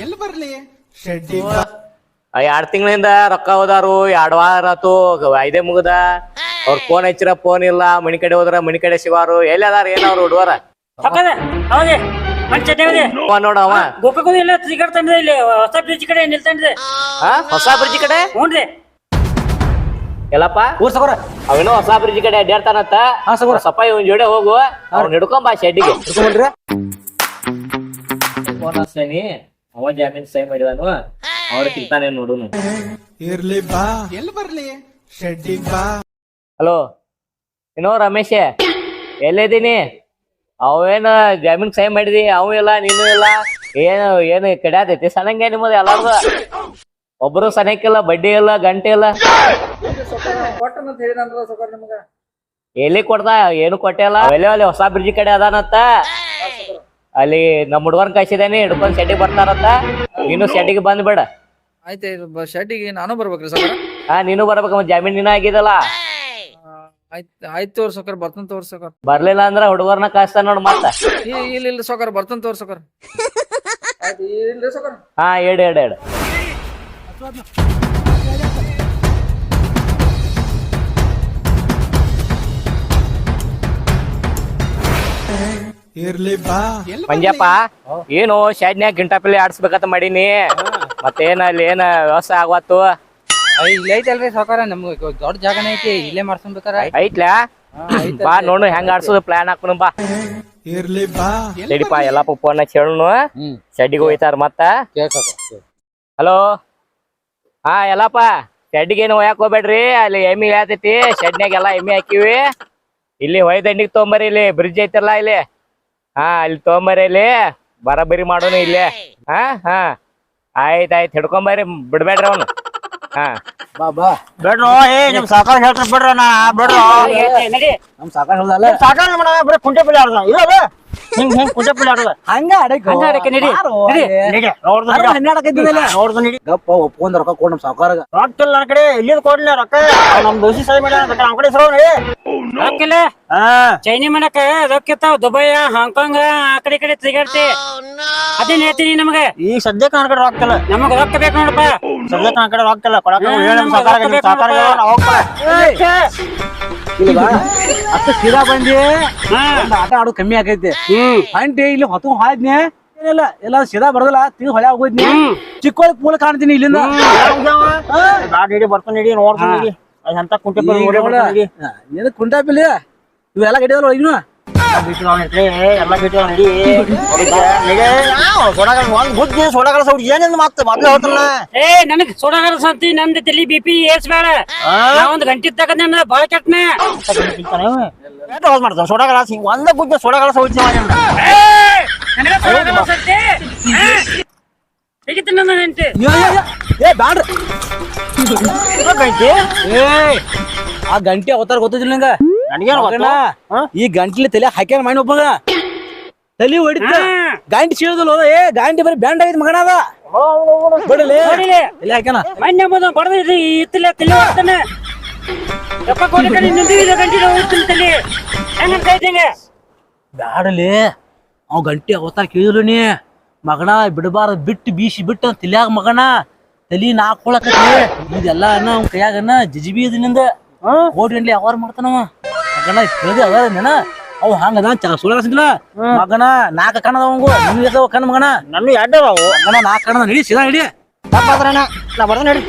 ಎಲ್ಲಿ ಬರ್ಲಿ? ಶೆಡ್ಡಿ. ಎರಡ್ ತಿಂಗಳಿಂದ ರೊಕ್ಕ ಹೋದಾರು ಎರಡ್ ವಾರ ಆತು ಐದೇ ಮುಗ್ದ. ಅವ್ರ ಫೋನ್ ಹಚ್ಚಿರ ಫೋನ್ ಇಲ್ಲ ಮನಿ ಕಡೆ ಹೋದ್ರ ಮನಿ ಕಡೆ ಶಿವಾರು ಎಲ್ಲಿ ಅದಾರ ಏನವ್ರು ಹುಡುಗರ ಹಾಕದ ಹೌದೇ ಮನ್ ಚಟ್ನಿ ಅವ ನೋಡ ಅವ. ಗೋಕಾಕ್ ಇಲ್ಲ ಸಿಗರೇಟ್ ತಂದಿದೆ ಇಲ್ಲಿ ಹೊಸ ಬ್ರಿಡ್ಜ್ ಕಡೆ ಹೊಸ ಬ್ರಿಡ್ಜ್ ಕಡೆ? ಹ್ಞೂನ್ರಿ ಎಲ್ಲಪ್ಪ? ಊರ್ ಸಗೋರ. ಅವೇನೋ ಹೊಸ ಬ್ರಿಡ್ಜ್ ಕಡೆ ಅಡ್ಡಾಡ್ತಾನತ್ತ ಹಾ, ಸಗೋರ. ಸಪ್ಪ ಇವನ್ ಜೋಡೆ ಹೋಗು. ಅವ್ನ ಹಿಡ್ಕೊಂಬ ಶೆಡ್ಡಿಗೆ. ಹಿಡ್ಕೊಂಡ್ರಿ ಫೋನ್ ಹಚ್ತೇನಿ ಅವ ಜಾಮೀನ್ ಸೈ ಮಾಡಿದಾನು ಅವ್ರ ಸಿಗ್ತಾನೆ ನೋಡುನು. ಇರ್ಲಿ ಬಾ. ಎಲ್ಲಿ ಬರ್ಲಿ? ಶೆಡ್ಡಿ ಬಾ. ಹಲೋ ಏನೋ ರಮೇಶ? ಎಲ್ಲಿದ್ದೀನಿ? ಅವೇನ ಜಾಮೀನ್ ಸೈ ಮಾಡಿದಿ? ಅವ ಇಲ್ಲ ನೀನು ಇಲ್ಲ. ಏನು ಏನು ಕಡ್ಯಾತೈತಿ? ಸನಂಗೆ ನಿಮ್ಮದು ಎಲ್ಲಾರ್ದು? ಒಬ್ರು ಸನಕ್ಕಿಲ್ಲ ಬಡ್ಡಿ ಇಲ್ಲ ಗಂಟೆ ಇಲ್ಲ. ಎಲ್ಲಿ ಕೊಡ್ತಾ? ಏನು ಕೊಟ್ಟೆ ಇಲ್ಲ ಒಲೆ ಅಲ್ಲಿ ಹೊಸ ಬ್ರಿಡ್ಜ್ ಕಡೆ ಅದಾನತ್ತ ಅಲ್ಲಿ ನಮ್ಮ ಹುಡುಗನ್ ಕಳ್ಸಿದೇನಿ ಹಿಡ್ಕೊಂಡ್ ಶೆಡ್ಡಿಗೆ ಬರ್ತಾರಂತ. ನೀನು ಶೆಡ್ಡಿಗೆ ಬಂದ್ಬೇಡ ಆಯ್ತು ಶರ್ಟಿಗೆ ನಾನು ಬರ್ಬೇಕ್ರಿ ಸರ್ ಹಾ ನೀನು ಬರ್ಬೇಕು ಮತ್ತೆ ಜಾಮೀನ್ ನೀನು ಆಗಿದಲ್ಲ ಆಯ್ತು ಆಯ್ತು ತೋರ್ ಸಕರ್ ಬರ್ತನ್ ತೋರ್ ಸಕರ್. ಬರ್ಲಿಲ್ಲ ಅಂದ್ರ ಹುಡುಗರ್ನ ಕಾಯಿಸ್ತಾನ ನೋಡ್ ಮತ್ತ. ಇಲ್ಲ ಇಲ್ಲ ಸಕರ್ ಬರ್ತನ್ ತೋರ್ ಸಕರ್. ಹಾ ಎಡ್ ಎಡ್ ಏಡು ಮಂಜಪ್ಪ ಏನು ಶೆಡ್ನ್ಯಾಗ ಗಿಂಟಾಪಲ್ಲಿ ಆಡ್ಸ್ಬೇಕಂತ ಮಾಡೀನಿ. ಮತ್ತೇನ ಅಲ್ಲಿ ಏನ ವ್ಯವಸ್ಥೆ ಆಗವತ್ತು ಇಲ್ಲೇ ಐತಲ್ರಿ ಸಾಕಾರ ನಮ್ಗೆ ದೊಡ್ಡ ಜಾಗನೇ ಐತಿ ಇಲ್ಲೇ ಮಾಡ್ಸ್ಬೇಕಾರ ಐತ್ಲಾ? ಬಾ ನೋಡು ಹೆಂಗ್ ಆಡ್ಸೋದು ಪ್ಲಾನ್ ಹಾಕೋಣ ಬಾ. ಇರ್ಲಿ ಬಾ ಸರಿಪಾ ಎಲ್ಲಪ್ಪ ಫೋನ್ ಹೇಳುನು ಹ್ಮ್. ಶೆಡ್ಡಿಗೆ ಹೋಯ್ತಾರ ಮತ್ತ? ಹಲೋ? ಹಾ ಎಲ್ಲಪ್ಪ ಶೆಡ್ಡಿಗೆ ಏನು ಒಯ್ಯಾಕ್ ಹೋಗ್ಬೇಡ್ರಿ ಅಲ್ಲಿ ಎಮ್ಮಿ ಹೇಳ್ತೈತಿ ಶೆಡ್ನ್ಯಾಗ ಎಲ್ಲಾ ಎಮ್ಮಿ ಹಾಕಿವಿ. ಇಲ್ಲಿ ಹೊಯ್ದಂಡಿಗೆ ತೊಗೊಂಬರಿ ಇಲ್ಲಿ ಬ್ರಿಡ್ಜ್ ಐತಲ್ಲ ಇಲ್ಲಿ. ಹಾ ಅಲ್ಲಿ ತೊಗೊಂಬರಿ ಇಲ್ಲಿ. ಬರಬರಿ ಮಾಡೋನು ಇಲ್ಲೇ. ಹಾ ಹಾ. ಆಯ್ತ್ ಆಯ್ತ್. ಹಿಡ್ಕೊಂಬರಿ ಬಿಡ್ಬೇಡ್ರಿ ಅವನು. ಹಾ. ಬಾ ಬಾ. ಬೇಡ್ರೋ ಏ ನಿಮ್ ಸಾಕಾರ ಹೇಳ್ರಿ ಬಿಡ್ರ ನಾ ಬೇಡ್ರೋ. ನಡಿ. ನಮ್ ಸಾಕಾರ ಹೇಳ್ದಲ್ಲ. ಸಾಕಾರ ಮಾಡ ಬರೀ ಕುಂಟೆ ಪಿಳ್ಳಿ ಆಡ್ದ ಇಲ್ಲ. ಹಿಂಗ್ ಹಿಂಗ್ ಕುಂಟೆ ಆಡೋದ ಹಂಗ ನಡಿ. ನಡಿ. ನೋಡ್ದು ನಡಿ. ಗಪ್ಪ ಒಪ್ಕೊಂಡ್ ರೊಕ್ಕ ಕೊಡ್ ನಮ್ ಸಾವ್ಕಾರಗ ರೊಕ್ಕ ಇಲ್ಲ ನನ್ನ ಕಡೆ. ಎಲ್ಲಿದ್ ಕೊಡ್ಲಿ ರೊಕ್ಕ. ನಮ್ ಸಹಿ ಮಾಡ್ಯಾನ. ಬೇಕಾರೆ ಅವ್ನ್ ಕಡೆ ಇಸ್ರೋ ನಡಿ. ರೊಕ್ಕಿಲ್ಲ ಹಾ. ಚೈನಿ ಮಾಡಕ ರೊಕ್ಕಿರ್ತಾವ ದುಬೈ ಹಾಂಗ್ಕಾಂಗ್ ಆ ಕಡೆ ಈ ಕಡೆ ತಿರುಗಾಡ್ತಿ. ಅದೇನ್ ಹೇಳ್ತೀನಿ ನಮಗೆ? ಈ ಸದ್ಯಕ್ಕೆ ನನ್ನ ಹೋಗ್ತಲ್ಲ ನಮಗ್ ರೊಕ್ಕ ಬೇಕು ನೋಡಪ್ಪ. ಸದ್ಯಕ್ಕೆ ನನ್ನ ಹೋಗ್ತಲ್ಲ ಕೊಡಕ ಇಲ್ಲ. ಬಾ. ಸೀದಾ ಬಂದಿ. ಆಟ ಆಡು ಕಮ್ಮಿ ಆಗೈತಿ. ಅಂಟಿ ಇಲ್ಲಿ ಹೊತ್ತು ಹಾಯ್ದ್ನೆ. ಏನಿಲ್ಲ ಎಲ್ಲ ಸೀದಾ ಬರದಲ್ಲ ತಿಂಗ್ ಹೊಳೆ ಹೋಗೋದ್ನಿ ಚಿಕ್ಕೋಳಿ ಪೂಲ್ ಕಾಣ್ತೀನಿ ಇಲ್ಲಿಂದ. ನಡಿ ಬರ್ತಾನೆ ನೋಡ್ತೀನಿ ಎಂತ ಕುಂಟೆ ಕುಂಟಾಪಿಲ್ಲಿ ಇವೆಲ್ಲ ಗಡಿಯಲ್ಲ ಒಳಗಿನ ಹೊಡಿತ, ಏ ನನಗ್ ಸೋಡಾಗಾರ ಸಂತಿ ನಮ್ದು ತಲಿ ಬಿ ಪಿ ಏಸ್ ಬೇಡ. ನಾ ಒಂದ್ ಗಂಟೆ ತಕ ನನ್ನ ಬಾಳ ಕೆಟ್ಟನ ಸೌಡ್ ನನಗ ಸೋಡಾಗಾರ ಸಂತಿ ತೆಗಿತೀನಿ ನನ್ನ ಏ, ಏ, ಏ, ಏ ಬ್ಯಾಡ್ರಿ. ಆ ಗಂಟೆ ಅವತಾರ ಗೊತ್ತಿಲ್ಲ ನಂಗ. ನನಗೇನು ಈ ಗಂಟ್ಲಿ ತಲೆ ಹಾಕ್ಯಾನ ಮಾಡಿ ಒಬ್ಬಗ ತಲಿ ಹೊಡಿತ. ಗಾಂಟಿ ಸೀಳದಲ್ಲ ಏ ಗಾಂಟಿ ಬರೀ ಬ್ಯಾಂಡ್ ಆಗೈತಿ ಮಗನ ಅದ. ಬಿಡಲಿ. ನೋಡಿಲಿ. ತಲೆ ಹಾಕ್ಯಾನ. ಮೊನ್ನೆ ಮೊದಲು ಬಡದ ಇತ್ತಲೆ ತಲೆ ಹೋಗ್ತಾನೆ ಎಪ್ಪ ಕೋಳಿ ಕಡೆ ನಿಂತಿದೆ ಗಂಟೆ ಹೋಗ್ತೀನಿ ತಲೆ. ಹೆಂಗಂತ ಇದ್ದಂಗೆ? ಬ್ಯಾಡಲಿ. ಅವ್ ಗಂಟಿ ಅವತಾರ ಕೇಳಿದ್ರು ನೀ. ಮಗನ ಬಿಡಬಾರ್ದು ಬಿಟ್ಟು ಬೀಸಿ ಬಿಟ್ಟು ತಲ್ಯಾಗ ಮಗನ. ತಲಿ ನಾಕೊಳಕ ಇದೆಲ್ಲ ಅನ್ನ ಅವ್ನ ಕೈಯಾಗನ ಜಿಜಿಬಿ ಇದನಿಂದ ಓಡಿ ಗಂಟ್ಲಿ ಯಾವಾರ ಮಾಡ್ತಾನವ. ಮಗನ ಕೇಳಿದೆ ಅದ ನೆನ ಅವು ಹಂಗದ ಚ ಮಗನ ನಾಲ್ಕ ಕಣ್ಣದ ಅವಂಗು. ನಿನ್ಗೆ ಎದವ ಕಣ್ಣ ಮಗನ? ನನ್ನ ಎಡ್ಡದಾವು ಮಗನ ನಾಲ್ಕ ಕಣ್ಣದ ನಡಿ ಸೀದಾ ಹಿಡಿ ತಪ್ಪಾದ್ರಣ ನಾ ಬರ್ದ ನಡಿ.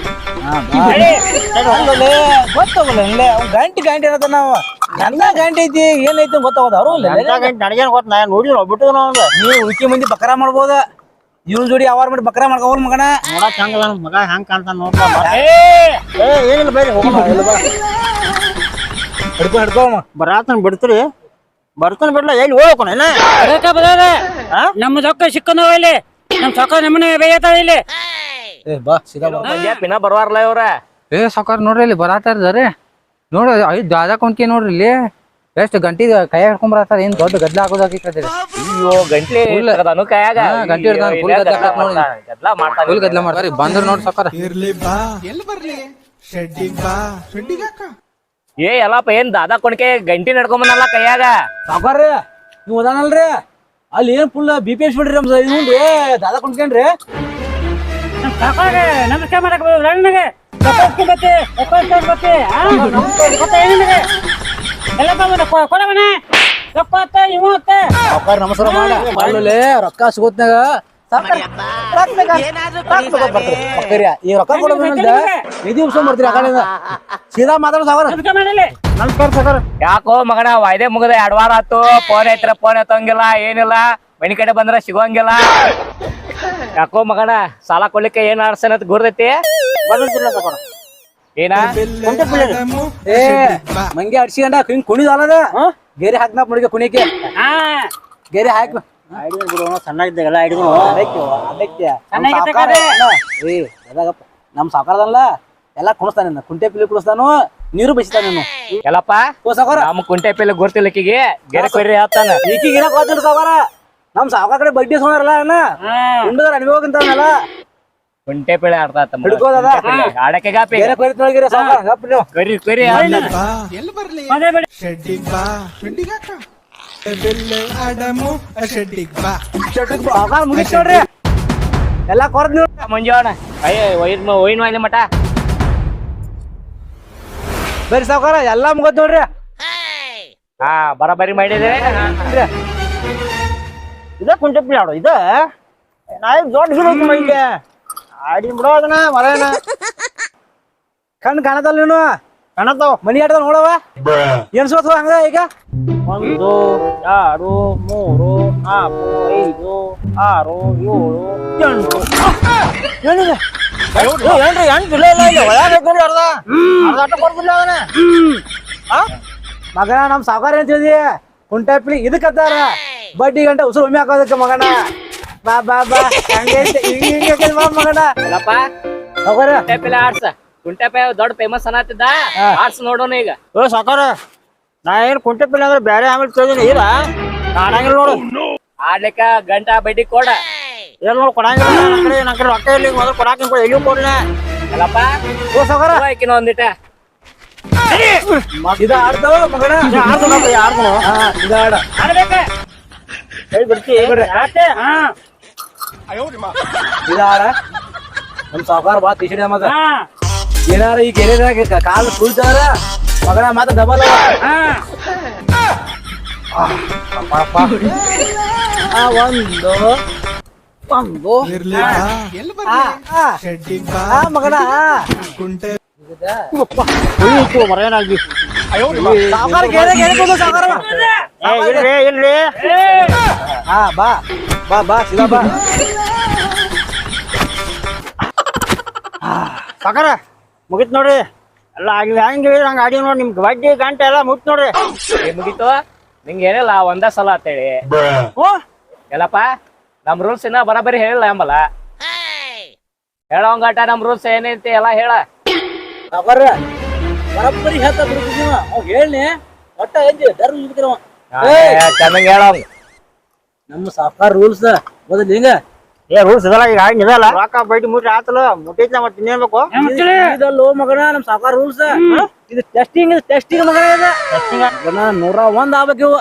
ಗೊತ್ತಾಗಲ್ಲ ಗಂಟೆ ಗಂಟೆ ಏನದ ನಾವು. ನನ್ನ ಗಂಟೆ ಐತಿ ಏನೈತಿ ಗೊತ್ತಾಗೋದ ಅವರು ನನಗೇನು ಗೊತ್ತ ನಾ ನೋಡಿಲ್ಲ ಬಿಟ್ಟು ನಾವು ನೀವು ಉಳ್ಕಿ ಮಂದಿ ಬಕರ ಮಾಡ್ಬೋದ? ಇವನ್ ಜೋಡಿ ಯಾವಾರ ಮಾಡಿ ಬಕರ ಮಾಡ್ಕೋಲ್ ಮಗನ? ನೋಡಕ್ ಹೆಂಗ ಮಗ ಹೆಂಗ್ ಕಾಣ್ತಾನ ನೋಡ್ತಾ ಏ! ಏನಿಲ್ಲ ಬೇರೆ ಹೋಗೋಣ ಹಿಡ್ಕೊ ಹಿಡ್ಕೊ. ಬರಾತನ ಬಿಡ್ತೀರಿ. ಬರ್ತಾನ ಬಿಡ್ಲ ಎಲ್ಲಿ ಹೋಗ್ಕೋಣ ಏನ ಅದಕ್ಕ ಬರೋದ ನಮ್ಮ ರೊಕ್ಕ ಸಿಕ್ಕನ ಇಲ್ಲಿ. ನಮ್ ಸೊಕ್ಕ ನಮ್ಮನೆ ಬೇಯತಾವ ಇಲ್ಲಿ. ಏ ಬಾ ಸೀದಾ ಬಾ. ಮಂಜಪ್ಪ ಇನ್ನ ಬರ್ವಾರ್ಲ ಇವ್ರ? ಏ ಸೊಕ್ಕ ನೋಡ್ರಿ ಇಲ್ಲಿ ಬರಾತಾರ್ದಾರೆ ನೋಡ್ರಿ ಐದ್ ದಾದಾ ಕೊಂಡ್ಕೆ ನೋಡ್ರಿ ಇಲ್ಲಿ. ಎಷ್ಟು ಗಂಟಿ ಕೈ ಹಿಡ್ಕೊಂಡ್ ಬರತ್ತಾರ ಏನ್ ದೊಡ್ಡ ಗದ್ಲ ಆಗೋದಾಗೈತ್ರಿ ಅದ್ರ ಅಯ್ಯೋ ಗಂಟ್ಲಿ ಅದನು ಕೈಯಾಗ? ಹಿಡ್ದಾನ, ಗದ್ಲ ಗದ್ಲ ಮಾಡ್ತಾನ. ಫುಲ್ ಗದ್ಲ ಮಾಡ್ತಾರ. ಬಂದ್ರ ನೋಡ್ರಿ ಸೊಕ್ಕ ಇರ್ಲಿ ಬಾ. ಎಲ್ಲಿ ಬರ್ಲಿ? ಶೆಡ್ಡಿಗ್ ಬಾ. ಶೆಡ್ಡಿಗ್ ಹಾಕ. ಏ ಎಲ್ಲಪ್ಪ ಏನ್ ದಾದಾ ಕೊಣಕೆ ಗಂಟಿ ನಡ್ಕೊಂಬನಲ್ಲ ಕೈಯಾಗ ಸಾಕಾರ್ರಿ ನೀವು ಓದಾನಲ್ರಿ ಅಲ್ಲಿ ಏನ್ ಫುಲ್ ಬಿ ಪಿ ಎಸ್ ಬಿಡ್ರಿ ನಮ್ ಇವ್ನ್ರಿ ದಾದಾ ಕುಂತ್ಕೊಂಡ್ರಿ ನಮಸ್ಕಾರ ಮಾಡಕ್ ನನಗೆ ಬತ್ತೆ ಬತ್ತೆ ಎಲ್ಲ ಬಂದ ಕೊಡವನ ಸಾವ್ಕಾರ ನಮಸ್ಕಾರ ಮಾಡ ರೊಕ್ಕ ಸಿಗೋತ್ನಾಗ ಸಾವ್ಕಾರ, ರೊಕ್ಕ ರೊಕ್ಕ ಈ ರೊಕ್ಕ ಕೊಡೋ ನಿಧಿ ಉಪ್ಸ್ಕೊಂಡ್ ಬರ್ತೀರಿ ಆ ಕಡೆಯಿಂದ ಸೀದಾ ಮಾತಾಡೋ ನಮಸ್ಕಾರ ಸಾವ್ಕಾರ ಯಾಕೋ ಮಗನ ವಾಯ್ದೆ ಮುಗದ ಎರಡ್ ವಾರ ಆತು ಫೋನ್ ಐತ್ರ ಫೋನ್ ಎತ್ತಂಗಿಲ್ಲ ಏನಿಲ್ಲ. ಮನಿ ಕಡೆ ಬಂದ್ರ ಸಿಗೋಂಗಿಲ್ಲ. ಯಾಕೋ ಮಗನ ಸಾಲ ಕೊಡ್ಲಿಕ್ಕೆ ಏನ್ ಆಡ್ಸನ್ ಗುರ್ದೈತಿ? ಸಾವ್ಕಾರ ಏನ? ಏ ಮಂಗೆ ಅಡ್ಸಿಗಂಡ ಹಿಂಗ್ ಕುಣಿದಲ್ಲದ ಗೆರೆ ಹಾಕ್ನಾ ಮುಡಿಗೆ ಕುಣಿಕೆ. ಹಾ. ಗೆರೆ ಹಾಕ್ ಸಣ್ಣ ಸಣ್ಣಗಿದ್ದಾಗಲ್ಲ ಅದಕ್ಕೆ ನಮ್ ಸಾವ್ಕಾರದಲ್ಲ? ಎಲ್ಲಾ ಕುಣಿಸ್ತಾನೆ ಕುಂಟೆ ಪಿಲಿ ಕುಣಿಸ್ತಾನು ನೀರು ಬಸಿತಾನ ನೀನು ಎಲ್ಲಪ್ಪ ಓ ಸಾವ್ಕಾರ. ನಮ್ ಕುಂಟೆ ಪಿಲ್ಲ ಗುರ್ತಿಲ್ಲಕ್ಕಿಗೆ ಗೆರೆ ಕೊಯ್ರಿ ಹಾಕ್ತಾನ ಈಕಿಗೆ ಇರಕ್ ಹೋಗ್ತಿಲ್ಲ ಸಾವ್ಕಾರ. ನಮ್ ಸಾವ್ಕಾರ ಕಡೆ ಬಡ್ಡಿ ಸೋಣರಲ್ಲ ಅಣ್ಣ. ಕುಂಟೆ ಪಿಳೆ ಆಡ್ತಾ ಹಿಡ್ಕೋದದ? ಆಡಕ್ಕೆ ಗಾಪಿ. ಬೇರೆ ಕೊರಿತೊಳಗಿರ ಸಾವ್ಕಾರ ಗಪ್ಪ ನೀವು ಕರಿ ಕರಿ ಬಾ ಎಲ್ಲಿ ಬರ್ಲಿ? ಮನೆ ಬೇಡ. ಶೆಡ್ಡಿಗ್ ಬಾ. ಶೆಡ್ಡಿಗ್ ಹಾಕ ಬೆಲ್ಲ ಆಡಮು ಶೆಡ್ಡಿಗ್ ಬಾ. ಸಾವ್ಕಾರ ಮುಗಿತ್ ನೋಡ್ರಿ. ಎಲ್ಲಾ ಕೊರದ್ ನೀವು ಅಯ್ಯ ಒಯ್ನ್ ಮಠ. ಬರೀ ಸಾವ್ಕಾರ ಎಲ್ಲಾ ಮುಗತ್ ನೋಡ್ರಿ. ಹಾ ಬರಬರಿ ಮಾಡಿದ್ರೆ ಇದ ಕುಂಟೆಪ್ಲಿ ಆಡೋ ಇದ? ನಾ ಈಗ ದೊಡ್ಡ ಗಿಡ ಮೈಗೆ ಆಡಿ ಬಿಡೋ ಅದನ್ನ ಮರನ ಕಣ್ ಕಾಣತಲ್ಲ ನೀನು? ಕಾಣತ್ತಾವ. ಮನಿ ಆಟದ ನೋಡವ? ಏನ್ ಸೋತ ಹಂಗ ಈಗ? ಒಂದು ಎರಡು ಮೂರು ನಾಲ್ಕು ಐದು ಆರು ಏಳು ಎಂಟು. ಏನಿದೆ? ಏನ್ರಿ ಹೆಂಗ್ ಇಲ್ಲ ಇಲ್ಲ ಇಲ್ಲ? ಒಳಗೆ ನೋಡ್ರಿ ಅರ್ಧ. ಅರ್ಧ ಅಟ್ಟ ಬರ್ತಿಲ್ಲ ಅದನ್ನ ಮಗನ ನಮ್ ಸಾವುಕಾರ ಏನ್ ತಿಳಿದಿ? ಇದಕ್ಕತ್ತಾರ ಬಡ್ಡಿ ಗಂಟೆ ಉಸಿರು ಒಮ್ಮೆ ಹಾಕೋದಕ್ಕೆ ಮಗನ. ಬಾ ಬಾ ಬಾ. ಹಂಗೆ ಹಿಂಗ್ ಬಾ ಮಗನ. ಎಲ್ಲಪ್ಪ ಸಾವ್ಕಾರ? ಕುಂಟೆ ಪಿಲೆ ಆಡ್ಸ ಕುಂಟೆ ದೊಡ್ಡ ಫೇಮಸ್ ಅನ್ನತ್ತಿದ್ದ ಆರ್ಟ್ಸ್ ನೋಡೋಣ ಈಗ. ಓ ಸಾಕಾರ ನಾ ಏನ್ ಕುಂಟೆಪ್ಲಿ ಅಂದ್ರೆ ಬೇರೆ ಆಮೇಲೆ ಕೇಳಿದೀನಿ. ಇಲ್ಲ? ಕಾಣಂಗಿಲ್ಲ ನೋಡು. ಆಡ್ಲಿಕ್ಕ ಗಂಟಾ ಬಡ್ಡಿ ಕೊಡ. ಏನ್ ನೋಡಿ ಕೊಡಂಗಿಲ್ಲ ನನ್ನ ಕಡೆ ರೊಕ್ಕ ಇಲ್ಲಿ ಮೊದಲು ಕೊಡಾಕ ಎಲ್ಲಿ ಕೊಡ್ಲ. ಎಲ್ಲಪ್ಪ? ಓ ಸಾವ್ಕಾರ. ಹೋಯ್ಕಿನ ಒಂದಿಟ ಇದ ಆಡ್ತಾವ ಮಗನ? ಯಾರ್ದು ಹಾ ಇದ ಆಡ. ಆಡ್ಬೇಕ. ಹೇಳಿ ಬಿಡ್ತಿ ಆಟೆ ಹಾ. ಇದ ಆಡ. ನಮ್ ಸಾವ್ಕಾರ ಬಾ ತೀಸಿಡ ಮಗ. ಹಾ. ಏನಾರ ಈ ಗೆರೆದಾಗ ಕಾಲು ತುಳ್ತಾರ ಮಗನ ಮಾತ ಡಬಲ್ ಹಾ. ಆ ಒಂದು. ಇರ್ಲಿ. ಬಾ ಎಲ್ಲಿ ಬರ್ಲಿ? ಶೆಡ್ಡಿಗ್ ಬಾ. ಆ ಮಗನ ಕುಂಟೆ. ಮರೇನಾಗಿ ಸಾವ್ಕಾರ ಗೆರೆ ಗೆರೆ ಕೊಡು ಸಾವ್ಕಾರ ಏ ಇಲ್ರಿ ಇಲ್ರಿ ಹಾ ಬಾ. ಬಾ ಬಾ ಸೀದಾ ಬಾ. ಸಾಕಾರ ಮುಗಿತ್ ನೋಡ್ರಿ. ಎಲ್ಲ ಆಗ್ಲಿ ಹಂಗೆ ಹಂಗ ಆಡಿ ನೋಡಿ ನಿಮ್ಗೆ ಬಡ್ಡಿ ಗಂಟೆ ಎಲ್ಲ ಮುಗಿತ್ ನೋಡ್ರಿ. ಮುಗಿತು ಮುಗೀತು. ನಿಂಗೆ ಏನಿಲ್ಲ ಒಂದ ಸಲ ಅಂತೇಳಿ. ಹ್ಞೂ ಎಲ್ಲಪ್ಪ? ನಮ್ ರೂಲ್ಸ್ ಇನ್ನ ಬರಬರಿ ಹೇಳಿಲ್ಲ ಎಂಬಲ್ಲ ಹೇಳೋಂಗಾಟ ನಮ್ ರೂಲ್ಸ್ ಏನೈತಿ ಎಲ್ಲ ಹೇಳ. ಬರಬರಿ ಬರಬ್ಬರಿ ಹೇಳ್ತಾ ಅವ್ ಹೇಳಿ ಒಟ್ಟ ಚೆನ್ನಾಗಿ ಹೇಳೋಂಗ ನಮ್ಮ ಸಾವ್ಕಾರ ರೂಲ್ಸ್ ಮೊದಲು ಹಿಂಗ? ಏ ರೂಲ್ಸ್ ಇದಲ್ಲ ಈಗ ಹಂಗ ಇದಲ್ಲ ರೊಕ್ಕ ಬಡ್ಡಿ ಮುಟ್ಟಿ ಆತಲ್ಲ ಮುಟ್ಟೈತಿ ಮತ್ತೆ ತಿನ್ನೇಬೇಕು ಬೇಕು ಇದಲ್ಲೋ ಮಗನ ನಮ್ ಸಾಫ್ಟ್ವೇರ್ ರೂಲ್ಸ್ ಇದು ಟೆಸ್ಟಿಂಗ್ ಇದು ಟೆಸ್ಟಿಂಗ್ ಮಗನ ಇದು ಮಗನ ನೂರ ಒಂದ್ ಆಗ್ಬೇಕು ಇವು.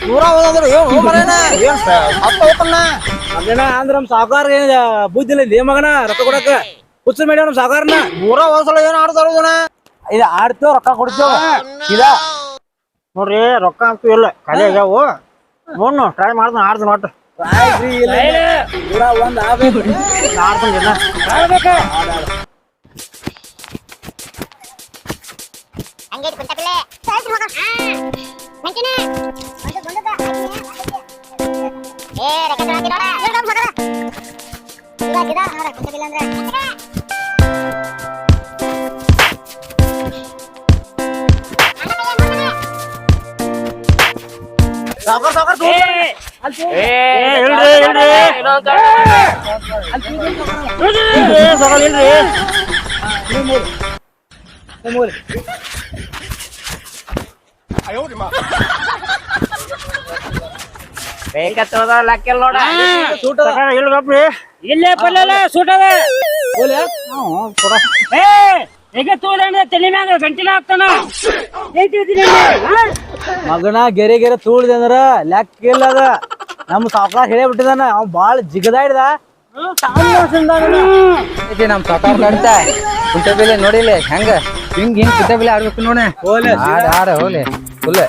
ನೂರ ಒಂದಂದ್ರೆ ಏನು ಮರೇನ ಏನ್ ಹತ್ತ ಅಂದ್ರ ನಮ್ಮ ಸಾವ್ಕಾರ ಏನ್ ಬುದ್ಧಿ ಇಲ್ಲ. ಮಗನ ರೊಕ್ಕ ಕೊಡಕ ಹುಚ್ಚು ಮೇಡ ನಮ್ ಸಾವ್ಕಾರನ. ನೂರ ಒಂದ್ಸಲ ಏನ್ ಆಡ್ತಾರ ಇದು ಆಡ್ತೇವ ರೊಕ್ಕ ಕೊಡ್ತೇವ? ಇದ. ನೋಡ್ರಿ ರೊಕ್ಕ ಅಂತೂ ಇಲ್ಲ ಖಾಲಿ ಆಗ್ಯಾವು. ನೋಡ್ನು ಟ್ರೈ ಮಾಡ್ತಾನ ಆಡ್ತಾನ ಒಟ್ಟು. ನೂರ ಒಂದ್ ಆಗ್ಬೇಕು ಹಂಗೆ ಏ ರೆಕ್ಕೆ ಹಾಕಿ ನೋಡ ನೋಡ ಮಗ ಇವಾಗ ಇದ ನೋಡ ಕುಂಟಪಿಲ್ಲ ಅಂದ್ರೆ ಸಾವ್ಕಾರ ಸಾವ್ಕಾರ ಏ ಇಲ್ರಿ, ಇಲ್ರಿ. ಇನ್ನೊಂದ್ ಕಡೆ. ಏ ಸಗಲ್ ಇಲ್ರಿ ಬೇಕತ್ತದ ಲೆಕ್ಕಿಲ್ಲ ನೋಡ ಸಗಲ್ ಇಲ್ರಪ್ರಿ ಇಲ್ಲೇ ಪಲ್ಲೆಲ್ಲ ಸೂಟದ ತಲೆ ಮ್ಯಾಗ ಗಂಟಿನ ಆಗ್ತಾನ ಮಗನ ಗೆರೆ ಗೆರೆ ತೂಳ್ದೆ ಅಂದ್ರ ಲೆಕ್ಕ ಇಲ್ಲ ಅದ. ನಮ್ಮ ಸಾವ್ಕಾರ ಹೇಳೇ ಬಿಟ್ಟಿದಾನ. ಅವ್ ಬಾಳ ಜಿಗದ ಹಿಡ್ದ ನಮ್ ಸಾಕಾರ ಕಂತ ಕುಂಟಬಿಲೆ ನೋಡಿಲೆ ನೋಡಿಲ್ಲ? ಹೆಂಗ? ಹಿಂಗ್ ಹಿಂಗ್ ಕುಂಟಬಿಲೆ ಬೆಲೆ ಆಡ್ಬೇಕು ನೋಡ. ಹೋಲೆ, ಆಡ ಆಡ ಹೋಲೆ. ಫುಲ್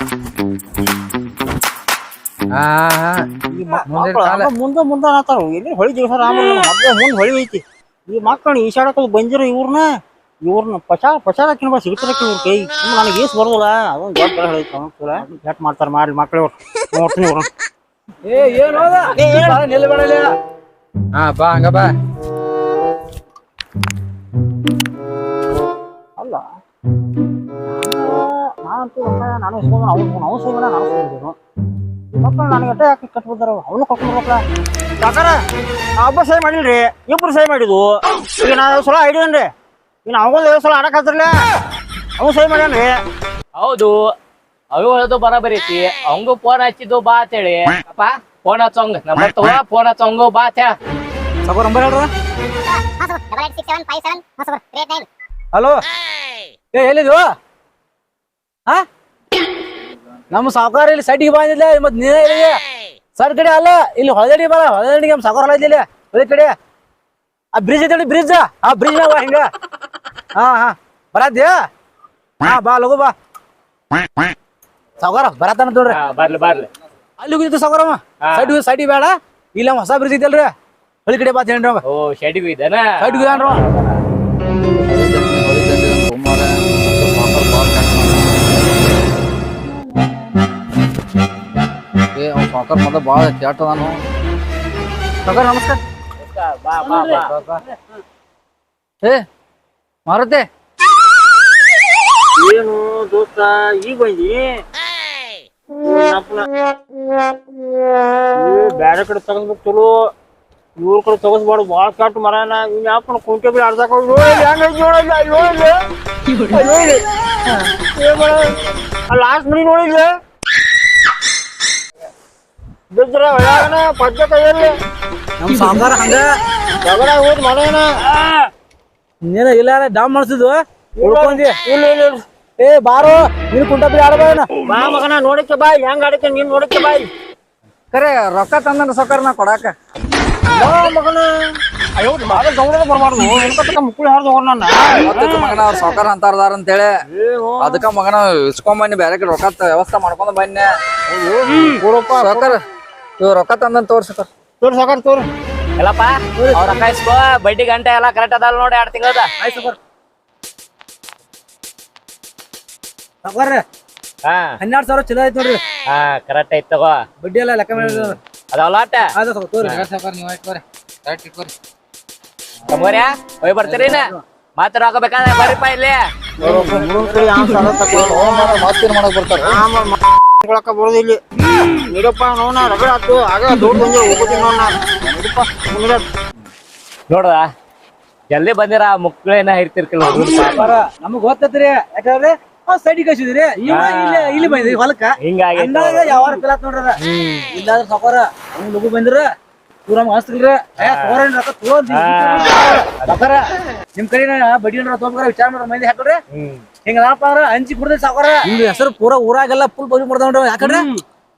ಮುಂದೆ ಕಾಲ ಮುಂದೆ ಮುಂದೆ ಅನ್ನತ್ತಾರ ಎಲ್ಲಿ ಹೊಳಿ ದಿವಸ ರಾಮಣ್ಣ ಮೊದ್ಲೇ ಮುಂದೆ ಹೊಳಿ ಐತಿ. ಈ ಮಕ್ಕಳು ಈಶಾಡಕ್ಕೆ ಬಂದಿರೋ ಇವ್ರನ್ನ ಇವ್ರನ್ನ ಪಚಾ ಪಚಾರಕ್ಕಿನ ಬಾ ಸಿಗ್ತಾರಕ್ಕೆ ಇವ್ರ ಕೈ. ಸುಮ್ನೆ ನನಗೆ ಏಸ್ ಬರೋದಿಲ್ಲ. ಅದೊಂದು ದೊಡ್ಡ ಬೆಳೆ ಐತಿ ಅವ್ನು ಕೂಡ. ಎಟ್ ಮಾಡ್ತಾರೆ ಮಾಡ್ಲಿ ಮಕ್ಳು ಇವ್ರು. ನೋಡ್ತೀನಿ ಇವ್ರು ಏ ಏನ್ ಹೋದ? ನಿಲ್ಬೇಡ ಹಾ ಬಾ ಹಂಗ ಬಾ. ಅಲ್ಲ. ನಾನಂತೂ ಒಬ್ಬ ನಾನು ಇಸ್ಕೊಂಡು ಅವ್ನು ಅವ್ನು ಸೈಮನ ನಾನು ಇಸ್ಕೊಂಡಿದ್ದೇನು ಈ ಮಕ್ಕಳು ನನಗೆ ಎಟ್ಟ ಯಾಕೆ ಕಟ್ಬಿಡ್ತಾರ ಅವನು ಕಟ್ಬಿಡ್ಬೇಕಲ್ಲ ಯಾಕಾರ ಒಬ್ಬ ಸೈ ಮಾಡಿಲ್ರಿ ಇಬ್ರು ಸೈ ಮಾಡಿದ್ವು. ಈಗ ನಾ ಸಲ ಐಡಿಯನ್ರಿ ಈಗ ಅವಾಗ ಸಲ ಆಡಕ್ ಹತ್ತಿರಲ್ಲ ಅವ್ನು ಸೈ ಮಾಡ್ಯಾನ್ರಿ. ಹೌದು ಅವು ಹೇಳೋದು ಬರಾಬರಿ ಐತಿ. ಅವಂಗೂ ಫೋನ್ ಹಚ್ಚಿದ್ದು ಬಾ ಅಂತೇಳಿ. ಅಪ್ಪ ಫೋನ್ ಹಚ್ಚೋಂಗ್ ನಂಬರ್ ತಗೋ ಫೋನ್ ಹಚ್ಚೋಂಗು ಬಾ ಅಂತ ಹೇಳಿ. ಸಾಕೋರ್ ನಂಬರ್ ಹೇಳ್ರ. ನೈನ್ ಹಲೋ ಏ ಎಲ್ಲಿದ್ವು ಹಾ? ನಮ್ಮ ಸಾವುಕಾರ ಇಲ್ಲಿ ಸೈಡಿಗೆ ಬಂದಿಲ್ಲ ಮತ್ ನೀನೇ ಇಲ್ಲಿ ಸರ್ ಕಡೆ ಅಲ್ಲ ಇಲ್ಲಿ ಹೊಳದಡಿ ಬರ ಹೊಳದಡಿ ನಮ್ ಸಾವುಕಾರ ಹೊಲ ಇದ್ದಿಲ್ಲ. ಹೊಳಿ ಕಡೆ. ಆ ಬ್ರಿಡ್ಜ್ ಐತಿ ಬ್ರಿಡ್ಜ್ ಆ ಬ್ರಿಡ್ಜ್ ನಾವ ಹಿಂಗ. ಹಾ ಹಾ. ಬರದ್ಯಾ ಹಾ ಬಾ ಲಗು ಬಾ. ಸಾವುಕಾರ ಬರತಾನ ನೋಡ್ರಿ. ಬರ್ಲಿ ಬರ್ಲಿ. ಅಲ್ಲಿ ಹೋಗಿದ್ದು ಸಾವುಕಾರಮ್ಮ ಸೈಡ್ ಸೈಡಿಗೆ ಬೇಡ. ಇಲ್ಲ ಹೊಸ ಬ್ರಿಡ್ಜ್ ಐತಲ್ರಿ. ಹೊಳಿ ಕಡೆ ಬಾತ್ ಹೇಳ್ರಿ ಓ ಶೆಡಿಗೂ ಇದ್ದಾನ ಸೈಡ್ ಹೋಗ್ಯಾನ್ರಿ ಏ ಅವ್ನು ಸಾಕರ್ ಮದ ಬಾಳ ಕೆಟ್ಟ ನಾನು ಸಾಕರ್ ನಮಸ್ಕಾರ. ಏ ಮಾರುತಿ. ಏನು ದೋಸ್ತ ಈಗ ಬಂದಿ? ಬ್ಯಾರೆ ಕಡೆ ತಗೊಂಡ್ಬೇಕು ಚಲೋ. ಇವ್ರ ಕಡೆ ತಗಸ್ಬಾರ್ದು ಭಾಳ ಕೆಟ್ಟ ಮರನ. ಇವ್ ಯಾಪನ ಕುಂಟೆ ಬಿ ಅರ್ಧಕ ಲಾಸ್ಟ್ ಮನಿ ನೋಡಿಲ್ಲ ಬಿದ್ರ ಒಳಗನ ಪದ್ಯ ಕೈಯಲ್ಲಿ. ನಮ್ಮ ಸಾಂಬಾರ ಹಂಗ. ಜಗಳ ಹೋದ್ ಮನೇನ ನೀನ ಇಲ್ಲ ಡಾಮ್ ಮಾಡ್ಸಿದ್ವು. ಉಳ್ಕೊಂಡಿ. ಇಲ್ಲ ಇಲ್ಲ. ಏ ಬಾರೋ ನೀನು ಕುಂಟಪಿ ಆಡಬೇಡ. ಬಾ ಮಗನ ನೋಡಕ್ಕೆ ಬಾ ಹೆಂಗ್ ಆಡಕ್ಕೆ ನೀನ್ ನೋಡಕ್ಕೆ ಬಾ ಕರೆ ರೊಕ್ಕ ತಂದನ ಸಾಕಾರ ನಾ ಕೊಡಾಕ. ಬಾ ಮಗನ. ಅಯ್ಯೋ ಬಾಳ ಗೌರವ ಬರಬಾರ್ದು ಎನ್ಕತ್ತಕ ಮುಕ್ಕುಳಿ ಹಾರ್ದು ಹೋಗ್ ನನ್ನ. ಗೊತ್ತೈತಿ ಮಗನ ಅವ್ರ ಸಾಕಾರ ಅಂತಾರದಾರ ಅಂತೇಳಿ. ಅದಕ್ಕ ಮಗನ ಇಸ್ಕೊಂಬನ್ನಿ ಬ್ಯಾರೆ ಕಡೆ ರೊಕ್ಕ ವ್ಯವಸ್ಥೆ ಮಾಡ್ಕೊಂಡ್ ಬನ್ನಿ. ಸಾಕಾರ ಇವ್ ರೊಕ್ಕ ತಂದನ್ ತೋರ್ಸಕ ತೋರ್ ತೋರ್ ಎಲ್ಲಪ್ಪ ಅವ್ರ ರೊಕ್ಕ ಇಸ್ಕೋ ಬಡ್ಡಿ ಗಂಟೆ ಎಲ್ಲ ಕರೆಕ್ಟ್ ಅದಲ್ಲ ನೋಡಿ ಎರಡು ತಿಂಗಳದ. ಹಾ. ಹನ್ನೆರಡು ಸಾವಿರ ಚಲೋ ಐತ್ ನೋಡ್ರಿ. ಹಾ ಕರೆಕ್ಟ್ ಐತ್ ತಗೋ. ಬಡ್ಡಿ ಎಲ್ಲ ಲೆಕ್ಕ ಮಾಡಿದ್ರೆ ಅದಾವಲ್ಲ ಅಟ್ಟ ಅದ ತಗೋರಿ ಸಾಕಾರ ನೀವ್ ಇಟ್ಕೋರಿ. ಕರೆಕ್ಟ್ ಇಟ್ಕೋರಿ. ತಗೋರ್ಯಾ? ಹೋಗಿ ಬರ್ತೀರಿ ಮಾತ್ರ ರೊಕ್ಕ ಬೇಕಾದ್ರೆ ಬರ್ರಿಪ್ಪ ಇಲ್ಲಿ. ಮತ್ತೇನ್ ಮಾಡಕ್ ಬರ್ತಾರ. ಇಲ್ಲಿ ನೀಡಪ್ಪ ನೋನ ರಗಡ ಆತು. ಆಗ ದೊಡ್ಡ ಬಂದೆ ಹೋಗೋತೀನಿ ನೋನ ನೀಡಪ್ಪ ಮುಂದೆ ನೋಡ್ದ ಜಲ್ದಿ ಬಂದಿರ? ಮಕ್ಕಳೇನ ಇರ್ತಿರ್ಕಿಲ್ಲ ನಮಗ್ ಗೊತ್ತತ್ರಿ. ಯಾಕಂದ್ರೆ ಆ ಸೈಡಿಗೆ ಕಳ್ಸಿದ್ರಿ. ಇವ ಇಲ್ಲಿ ಇಲ್ಲಿ ಬಂದ್ರಿ ಹೊಲಕ್ಕ. ಹಿಂಗಾಗಿ ಅಂದಾಗ ಯಾವ ಪಿಲಾತ್ ನೋಡ್ರ. ಇಲ್ಲಾದ್ರ ಸಾವುಕಾರ ಅವ್ನು ಲಗು ಬಂದ್ರ ಪೂರ ಮಸ್ತಿಲ್ರಿ ಏ ತೋರನ್ ರೊಕ್ಕ ತಗೊಂಡ್ ಸಾವುಕಾರ ನಿಮ್ ಕಡೆ ಬಡಿ ಏನಾರ ತಗೋಬೇಕಾರ ವಿಚಾರ ಮಾಡಿ ಮಂದಿ ಹಾಕ್ರಿ. ಹಿಂಗ ನಾಪ ಅಂದ್ರ ಹಂಚಿ ಕುಡ್ದ ಸಾವುಕಾರ. ನಿಮ್ದು ಹೆಸರು ಪೂರ ಊರಾಗೆಲ್ಲ ಫುಲ್ ಬಡ್ಡಿ ನೋಡ್ರಿ ಯಾಕಂದ್ರೆ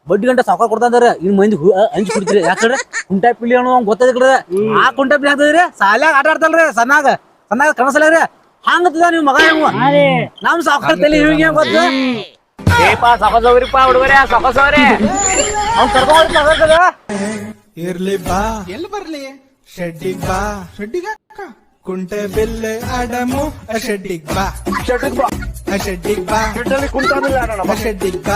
ಬಡ್ಡಿ ಗಂಟೆ ಸಾವುಕಾರ ಕೊಡ್ತಾರೆ ಇನ್ ಮಂದಿ ಹಂಚಿ ಕುಡಿತೀರಿ. ಯಾಕಂದ್ರೆ ಕುಂಟಾ ಪಿಲಿ ಅನ್ನೋ ಗೊತ್ತದ ಕಡೆ ಆ ಕುಂಟಾ ಪಿಲಿ ಹಾಕ್ತದ್ರಿ ಸಾಲ್ಯಾಗ ಆಟ ಆಡ್ತಲ್ರಿ ಸಣ್ಣಾಗ ಸಣ್ಣಾಗ ಕಣಸಲ್ರಿ ಹಂಗತ್ತದ ನೀವ್ ಮಗ ಹೆಂಗ? ನಮ್ ಸಾವುಕಾರ ತಲೆ ಹಿಂಗೆ ಗೊತ್ತ? ಏಪ ಸೊಕಸವ್ರಿಪ್ಪ ಹುಡುಗರೇ ಸೊಕಸವ್ರಿ ಅವ್ನ್ ಕರ್ಕೊಂಡ್ ಇರ್ಲಿ ಬಾ. ಎಲ್ಲಿ ಬರ್ಲಿ? ಶೆಡ್ಡಿಗ್ ಬಾ. ಶೆಡ್ಡಿಗ್ ಕುಂಟೆ ಬಿಲ್ಲೆ ಅಡಮು. ಶೆಡ್ಡಿಗ್ ಬಾ. ಶೆಡ್ಡಿಗ್ ಬಾ. ಶೆಡ್ಡಿಗ್ ಬಾ. ಶೆಡ್ಡಿಗ್ ಬಾ.